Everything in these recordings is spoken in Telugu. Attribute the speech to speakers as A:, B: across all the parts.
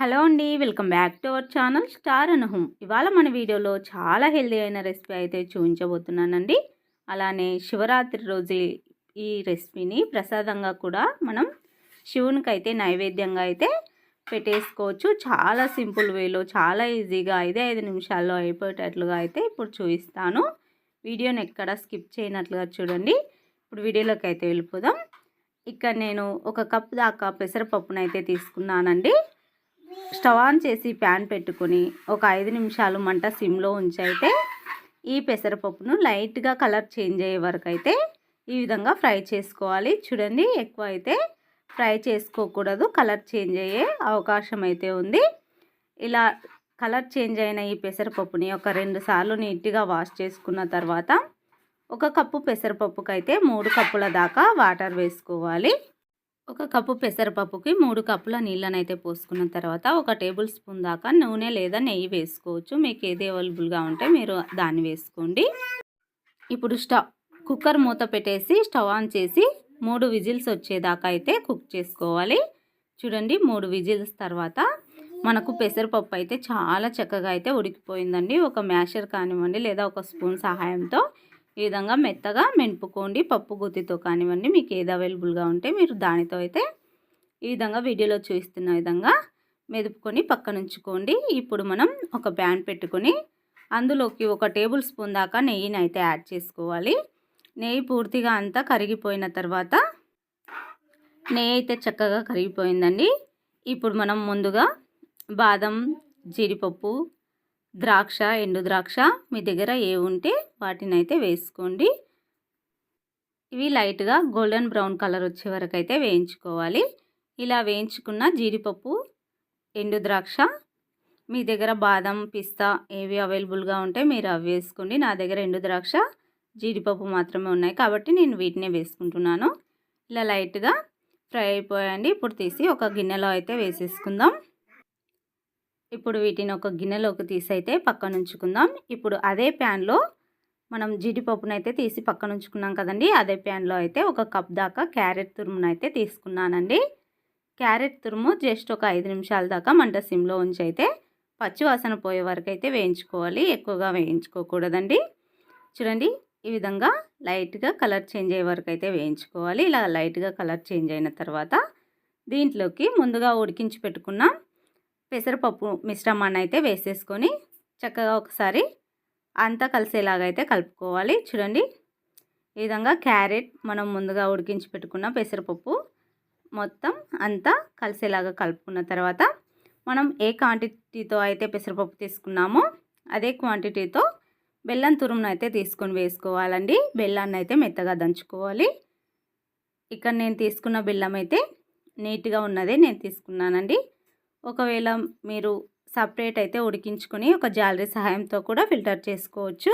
A: హలో అండి welcome back to our channel Star అనుహం. ఇవాళ మన వీడియోలో చాలా హెల్దీ అయిన రెసిపీ అయితే చూపించబోతున్నానండి. అలానే శివరాత్రి రోజు ఈ రెసిపీని ప్రసాదంగా కూడా మనం శివునికి అయితే నైవేద్యంగా అయితే పెట్టేసుకోవచ్చు. చాలా సింపుల్ వేలో చాలా ఈజీగా ఐదే ఐదు నిమిషాల్లో అయిపోయేటట్లుగా అయితే ఇప్పుడు చూపిస్తాను. వీడియోని ఎక్కడ స్కిప్ చేయనట్లుగా చూడండి. ఇప్పుడు వీడియోలోకి అయితే వెళ్ళిపోదాం. ఇక్కడ నేను ఒక కప్ దాకా పెసరపప్పునైతే తీసుకున్నానండి. స్టవ్ ఆన్ చేసి ప్యాన్ పెట్టుకొని ఒక ఐదు నిమిషాలు మంట సిమ్లో ఉంచి అయితే ఈ పెసరపప్పును లైట్గా కలర్ చేంజ్ అయ్యే వరకు అయితే ఈ విధంగా ఫ్రై చేసుకోవాలి. చూడండి ఎక్కువ అయితే ఫ్రై చేసుకోకూడదు. కలర్ చేంజ్ అయ్యే అవకాశం అయితే ఉంది. ఇలా కలర్ చేంజ్ అయిన ఈ పెసరపప్పుని ఒక రెండు సార్లు నీట్గా వాష్ చేసుకున్న తర్వాత ఒక కప్పు పెసరపప్పుకైతే మూడు కప్పుల దాకా వాటర్ వేసుకోవాలి. ఒక కప్పు పెసరపప్పుకి మూడు కప్పుల నీళ్ళనైతే పోసుకున్న తర్వాత ఒక టేబుల్ స్పూన్ దాకా నూనె లేదా నెయ్యి వేసుకోవచ్చు. మీకు ఏది అవైలబుల్గా ఉంటే మీరు దాన్ని వేసుకోండి. ఇప్పుడు స్టవ్ కుక్కర్ మూత పెట్టేసి స్టవ్ ఆన్ చేసి మూడు విజిల్స్ వచ్చేదాకా అయితే కుక్ చేసుకోవాలి. చూడండి మూడు విజిల్స్ తర్వాత మనకు పెసరపప్పు అయితే చాలా చక్కగా అయితే ఉడికిపోయిందండి. ఒక మ్యాషర్ కానివ్వండి లేదా ఒక స్పూన్ సహాయంతో ఈ విధంగా మెత్తగా మెనుపుకోండి పప్పు గుత్తితో కానివ్వండి మీకు ఏది అవైలబుల్గా ఉంటే మీరు దానితో అయితే ఈ విధంగా వీడియోలో చూస్తున్న విధంగా మెదుపుకొని పక్కన ఉంచుకోండి. ఇప్పుడు మనం ఒక ప్యాన్ పెట్టుకొని అందులోకి ఒక టేబుల్ స్పూన్ దాకా నెయ్యిని అయితే యాడ్ చేసుకోవాలి. నెయ్యి పూర్తిగా అంతా కరిగిపోయిన తర్వాత నెయ్యి అయితే చక్కగా కరిగిపోయిందండి. ఇప్పుడు మనం ముందుగా బాదం జీడిపప్పు ద్రాక్ష ఎండు ద్రాక్ష మీ దగ్గర ఏ ఉంటే వాటిని అయితే వేసుకోండి. ఇవి లైట్గా గోల్డెన్ బ్రౌన్ కలర్ వచ్చే వరకు అయితే వేయించుకోవాలి. ఇలా వేయించుకున్న జీడిపప్పు ఎండు ద్రాక్ష మీ దగ్గర బాదం పిస్తా ఏవి అవైలబుల్గా ఉంటే మీరు అవి వేసుకోండి. నా దగ్గర ఎండు ద్రాక్ష జీడిపప్పు మాత్రమే ఉన్నాయి కాబట్టి నేను వీటినే వేసుకుంటున్నాను. ఇలా లైట్గా ఫ్రై అయిపోయండి ఇప్పుడు తీసి ఒక గిన్నెలో అయితే వేసేసుకుందాం. ఇప్పుడు వీటిని ఒక గిన్నెలోకి తీసి అయితే పక్కన ఉంచుకుందాం ఇప్పుడు అదే ప్యాన్లో మనం జీడిపప్పును అయితే తీసి పక్కన ఉంచుకున్నాం కదండి అదే ప్యాన్లో అయితే ఒక కప్ దాకా క్యారెట్ తురుమును అయితే తీసుకున్నానండి. క్యారెట్ తురుము జస్ట్ ఒక ఐదు నిమిషాల దాకా మంట సిమ్లో ఉంచి అయితే పచ్చివాసన పోయే వరకు అయితే వేయించుకోవాలి. ఎక్కువగా వేయించుకోకూడదండి. చూడండి ఈ విధంగా లైట్గా కలర్ చేంజ్ అయ్యే వరకు అయితే వేయించుకోవాలి. ఇలా లైట్గా కలర్ చేంజ్ అయిన తర్వాత దీంట్లోకి ముందుగా ఉడికించి పెట్టుకున్నాం పెసరపప్పు మిశ్రమాన్ని అయితే వేసేసుకొని చక్కగా ఒకసారి అంతా కలిసేలాగైతే కలుపుకోవాలి. చూడండి ఈ విధంగా క్యారెట్ మనం ముందుగా ఉడికించి పెట్టుకున్న పెసరపప్పు మొత్తం అంతా కలిసేలాగా కలుపుకున్న తర్వాత మనం ఏ క్వాంటిటీతో అయితే పెసరపప్పు తీసుకున్నామో అదే క్వాంటిటీతో బెల్లం తురుమును అయితే తీసుకొని వేసుకోవాలండి. బెల్లాన్ని అయితే మెత్తగా దంచుకోవాలి. ఇక్కడ నేను తీసుకున్న బెల్లం అయితే నీట్గా ఉన్నదే నేను తీసుకున్నానండి. ఒకవేళ మీరు సపరేట్ అయితే ఉడికించుకొని ఒక జాలరీ సహాయంతో కూడా ఫిల్టర్ చేసుకోవచ్చు.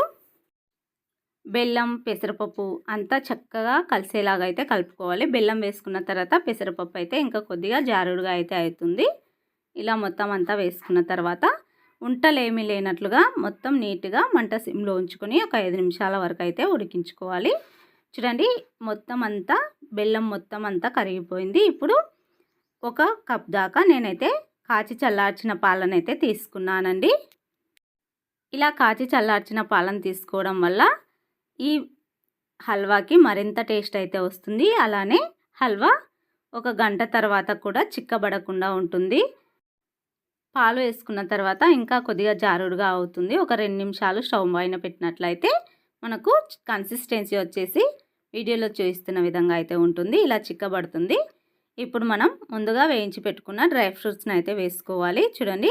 A: బెల్లం పెసరపప్పు అంతా చక్కగా కలిసేలాగా అయితే కలుపుకోవాలి. బెల్లం వేసుకున్న తర్వాత పెసరపప్పు అయితే ఇంకా కొద్దిగా జారుడుగా అయితే అవుతుంది. ఇలా మొత్తం అంతా వేసుకున్న తర్వాత ఉంటలేమీ లేనట్లుగా మొత్తం నీట్గా మంట సిమ్లో ఉంచుకొని ఒక ఐదు నిమిషాల వరకు అయితే ఉడికించుకోవాలి. చూడండి మొత్తం అంతా బెల్లం మొత్తం అంతా కరిగిపోయింది. ఇప్పుడు ఒక కప్ దాకా నేనైతే కాచి చల్లార్చిన పాలను అయితే తీసుకున్నానండి. ఇలా కాచి చల్లార్చిన పాలను తీసుకోవడం వల్ల ఈ హల్వాకి మరింత టేస్ట్ అయితే వస్తుంది. అలానే హల్వా ఒక గంట తర్వాత కూడా చిక్కబడకుండా ఉంటుంది. పాలు వేసుకున్న తర్వాత ఇంకా కొద్దిగా జారుడుగా అవుతుంది. ఒక రెండు నిమిషాలు స్టవ్ పైన పెట్టినట్లయితే మనకు కన్సిస్టెన్సీ వచ్చేసి వీడియోలో చూపిస్తున్న విధంగా అయితే ఉంటుంది. ఇలా చిక్కబడుతుంది. ఇప్పుడు మనం ముందుగా వేయించి పెట్టుకున్న డ్రై ఫ్రూట్స్ని అయితే వేసుకోవాలి. చూడండి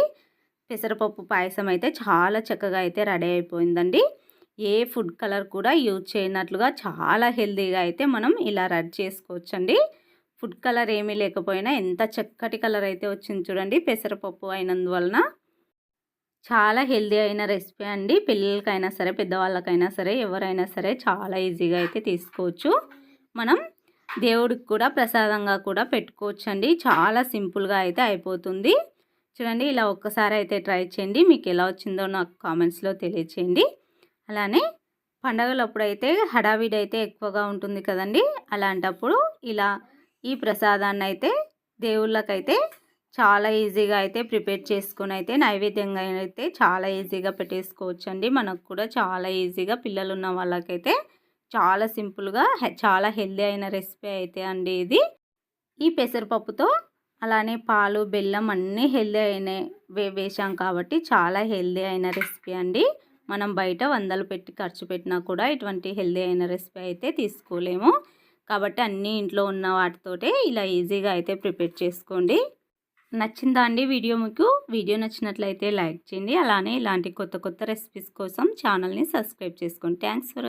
A: పెసరపప్పు పాయసం అయితే చాలా చక్కగా అయితే రెడీ అయిపోయిందండి. ఏ ఫుడ్ కలర్ కూడా యూజ్ చేయనట్లుగా చాలా హెల్తీగా అయితే మనం ఇలా రెడీ చేసుకోవచ్చండి. ఫుడ్ కలర్ ఏమీ లేకపోయినా ఎంత చక్కటి కలర్ అయితే వచ్చింది చూడండి పెసరపప్పు అయినందువలన. చాలా హెల్దీ అయిన రెసిపీ అండి. పిల్లలకైనా సరే పెద్దవాళ్ళకైనా సరే ఎవరైనా సరే చాలా ఈజీగా అయితే తీసుకోవచ్చు. మనం దేవుడికి కూడా ప్రసాదంగా కూడా పెట్టుకోవచ్చండి. చాలా సింపుల్గా అయితే అయిపోతుంది. చూడండి ఇలా ఒక్కసారి అయితే ట్రై చేయండి. మీకు ఎలా వచ్చిందో నాకు కామెంట్స్లో తెలియచేయండి. అలానే పండగలప్పుడు అయితే హడావిడి అయితే ఎక్కువగా ఉంటుంది కదండి. అలాంటప్పుడు ఇలా ఈ ప్రసాదాన్ని అయితే దేవుళ్ళకైతే చాలా ఈజీగా అయితే ప్రిపేర్ చేసుకుని అయితే నైవేద్యంగా అయితే చాలా ఈజీగా పెట్టేసుకోవచ్చు అండి మనకు కూడా చాలా ఈజీగా పిల్లలు ఉన్న వాళ్ళకైతే చాలా సింపుల్గా చాలా హెల్దీ అయిన రెసిపీ అయితే అండి ఇది. ఈ పెసరపప్పుతో అలానే పాలు బెల్లం అన్నీ హెల్దీ అయిన వే వేసాం కాబట్టి చాలా హెల్దీ అయిన రెసిపీ అండి. మనం బయట వందలు పెట్టి ఖర్చు పెట్టినా కూడా ఇటువంటి హెల్దీ అయిన రెసిపీ అయితే తీసుకోలేము. కాబట్టి అన్నీ ఇంట్లో ఉన్న వాటితోటే ఇలా ఈజీగా అయితే ప్రిపేర్ చేసుకోండి. నచ్చిందా అండి వీడియో మీకు? వీడియో నచ్చినట్లయితే లైక్ చేయండి. అలానే ఇలాంటి కొత్త కొత్త రెసిపీస్ కోసం ఛానల్ని సబ్స్క్రైబ్ చేసుకోండి. Thanks for